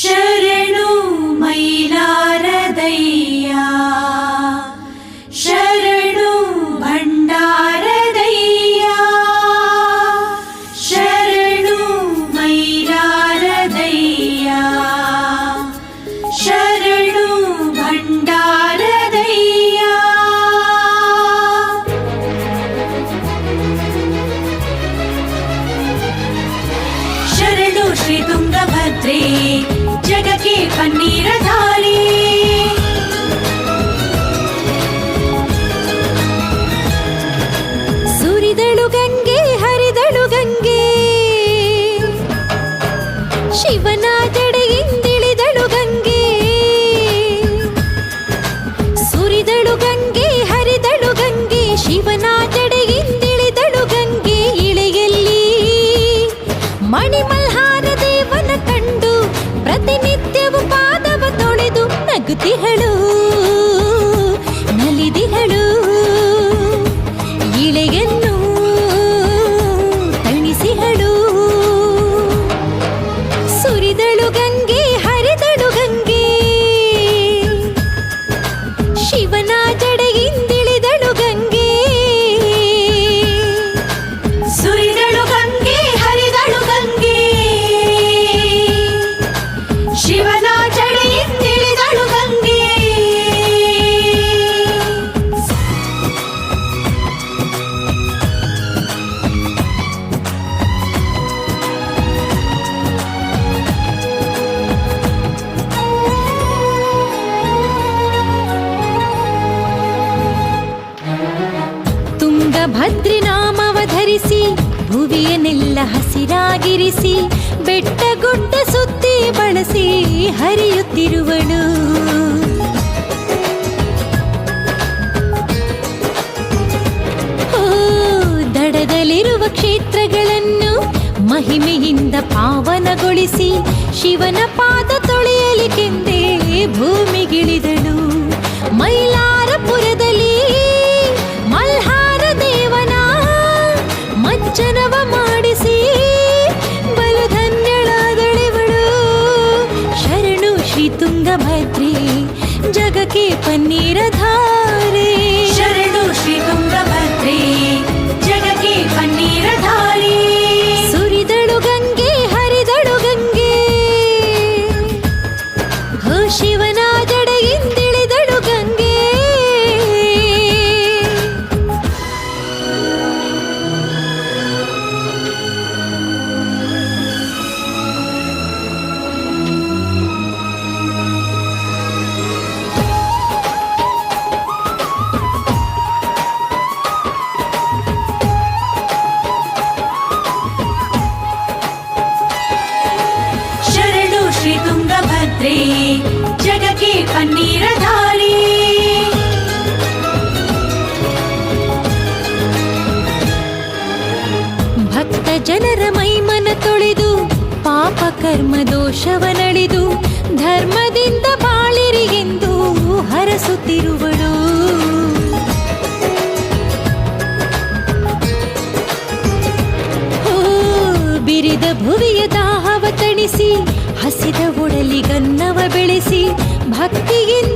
शरणो मयि ನಗುತಿಹಳು ನಲಿದಿಹಳು ತುಂಗಭದ್ರಿ ನಾಮವ ಧರಿಸಿ, ಭುವಿಯನ್ನೆಲ್ಲ ಹಸಿರಾಗಿರಿಸಿ, ಬೆಟ್ಟ ಗುಡ್ಡ ಸುತ್ತಿ ಬಳಸಿ ಹರಿಯುತ್ತಿರುವಳು. ದಡದಲ್ಲಿರುವ ಕ್ಷೇತ್ರಗಳನ್ನು ಮಹಿಮೆಯಿಂದ ಪಾವನಗೊಳಿಸಿ, ಶಿವನ ಪಾದ ತೊಳೆಯಲಿಕೆಂದೇ ಭೂಮಿಗಿಳಿದಳು मैत्री जग की पनीर धारे। शरणु श्री तुंगभद्री ಭಕ್ತ ಜನರ ಮೈಮನ ತೊಳೆದು, ಪಾಪ ಕರ್ಮ ದೋಷವನಳಿದು ಧರ್ಮದಿಂದ ಬಾಳಿರಿ ಎಂದು ಹರಸುತ್ತಿರುವಳು. ಬಿರಿದ ಭುವಿಯ ದಾಹವ ತಣಿಸಿ, ಹಸಿದ ಒಡಲಿಗನ್ನವ ಬೆಳೆಸಿ, ಭಕ್ತಿಯಿಂದ